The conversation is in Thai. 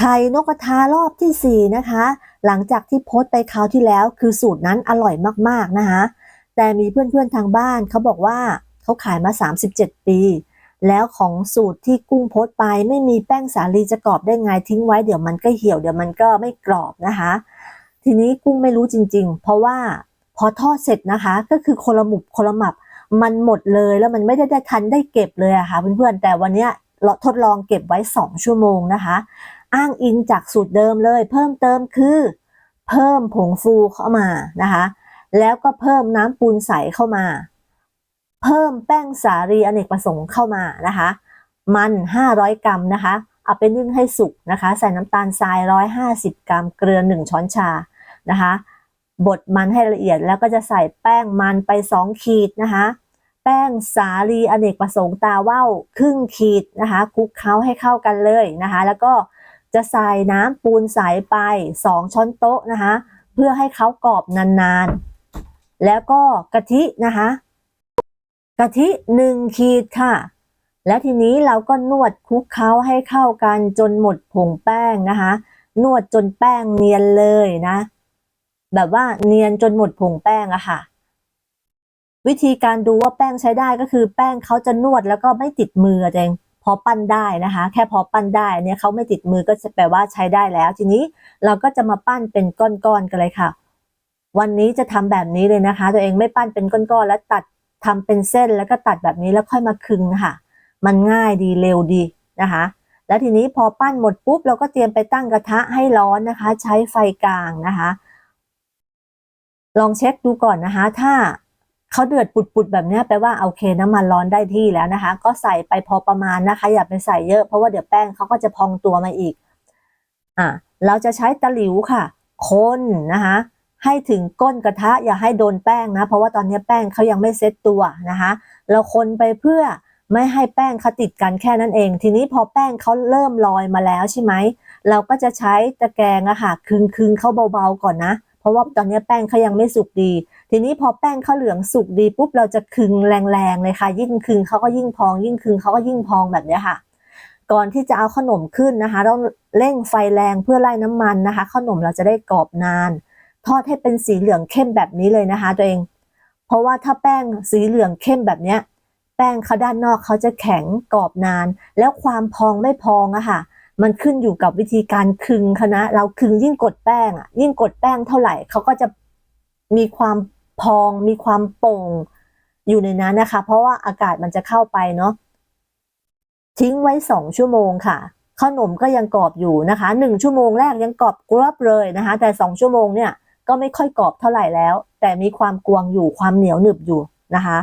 ไข่นกกระทารอบที่ 4 นะคะ หลังจากที่โพสต์ไปคราวที่แล้ว คือสูตรนั้นอร่อยมากๆนะคะ แต่มีเพื่อนๆทางบ้านเขาบอกว่าเขาขายมา 37 ปี แล้วของสูตรที่กุ้งโพสต์ไปไม่มีแป้งสาลีจะกรอบได้ไงทิ้งไว้เดี๋ยวมันก็เหี่ยวเดี๋ยวมันก็ไม่กรอบนะคะ ทีนี้กุ้งไม่รู้จริง ๆ เพราะว่าพอทอดเสร็จนะคะก็คือคนละหมุบคนละหมับมันหมดเลยแล้วมันไม่ได้ได้ทันได้เก็บเลยอะค่ะเพื่อนๆแต่วันนี้เราทดลองเก็บไว้ 2 ชั่วโมงนะคะ อ้างอิงจากสูตรเดิมเลย เพิ่มเติมคือ เพิ่มผงฟูเข้ามานะคะ แล้วก็เพิ่มน้ำปูนใสเข้ามา เพิ่มแป้งสาลีอเนกประสงค์เข้ามานะคะ มัน 500 กรัมนะคะเอาไปนึ่งให้สุกนะคะ ใส่น้ำตาลทราย 150 กรัม เกลือ 1 ช้อนชานะคะบดมันให้ละเอียดแล้วก็จะใส่แป้งมันไป 2 ขีดนะคะ แป้งสาลีอเนกประสงค์ตาว่าวครึ่งขีดนะคะคลุกเคล้าให้เข้ากันเลยนะคะ แล้วก็ จะใส่น้ำปูนใสไป 2 ช้อนโต๊ะนะคะ เพื่อให้เขากรอบนานๆ แล้วก็กะทินะคะกะทิ 1 ขีดค่ะ แล้วทีนี้เราก็นวดคลุกเคล้าให้เข้ากันจนหมดผงแป้งนะคะ นวดจนแป้งเนียนเลยนะ แบบว่าเนียนจนหมดผงแป้งอะค่ะ วิธีการดูว่าแป้งใช้ได้ก็คือแป้งเขาจะนวดแล้วก็ไม่ติดมือเอง อปั้นได้นะคะ แค่พอปั้นได้เนี่ยเขาไม่ติดมือก็จะแปลว่าใช้ได้แล้ว ทีนี้เราก็จะมาปั้นเป็นก้อนๆกันเลยค่ะ วันนี้จะทำแบบนี้เลยนะคะ ตัวเองไม่ปั้นเป็นก้อนๆแล้วตัดทำเป็นเส้นแล้วก็ตัดแบบนี้แล้วค่อยมาคึงค่ะ มันง่ายดีเร็วดีนะคะ แล้วทีนี้พอปั้นหมดปุ๊บเราก็เตรียมไปตั้งกระทะให้ร้อนนะคะ ใช้ไฟกลางนะคะ ลองเช็คดูก่อนนะคะ ถ้า เขาเดือดปุดๆแบบนี้แปลว่าโอเคน้ำมันร้อนได้ที่แล้วนะคะ ก็ใส่ไปพอประมาณนะคะ อย่าไปใส่เยอะเพราะว่าเดี๋ยวแป้งเขาก็จะพองตัวมาอีกอะเราจะใช้ตะหลิวค่ะ คนนะคะให้ถึงก้นกระทะอย่าให้โดนแป้งนะ เพราะว่าตอนนี้แป้งเขายังไม่เซ็ตตัวนะคะ เราคนไปเพื่อไม่ให้แป้งเขาติดกันแค่นั้นเอง ทีนี้พอแป้งเขาเริ่มลอยมาแล้วใช่ไหมเราก็จะใช้ตะแกรงอะค่ะคึงคึงๆเขาเบาๆก่อนนะ เพราะว่าตอนนี้แป้งเขายังไม่สุกดี ทีนี้พอแป้งเขาวเหลืองสุกดีปุ๊บเราจะคึงแรงๆเลยค่ะ ยิ่งคึงเขาก็ยิ่งพอง ยิ่งคึงเขาก็ยิ่งพองแบบนี้ค่ะ ก่อนที่จะเอาขนมขึ้นนะคะต้องเร่งไฟแรงเพื่อไล่น้ำมันนะคะ ขนมเราจะได้กรอบนาน ทอดให้เป็นสีเหลืองเข้มแบบนี้เลยนะคะ ตัวเอง เพราะว่าถ้าแป้งสีเหลืองเข้มแบบเนี้ยแป้งเขาด้านนอกเขาจะแข็งกรอบนาน แล้วความพองไม่พองอะค่ะ มันขึ้นอยู่กับวิธีการคึงคณะ เราคึงยิ่งกดแป้งอะ ยิ่งกดแป้งเท่าไหร่เขาก็จะมีความพอง มีความโป่งอยู่ในนั้นนะคะ เพราะว่าอากาศมันจะเข้าไปเนาะทิ้งไว้สองชั่วโมงค่ะขนมก็ยังกรอบอยู่นะคะหนึ่งชั่วโมงแรกยังกรอบกรอบเลยนะคะ แต่สองชั่วโมงเนี่ยก็ไม่ค่อยกรอบเท่าไหร่แล้ว แต่มีความกวางอยู่ความเหนียวหนึบอยู่นะคะ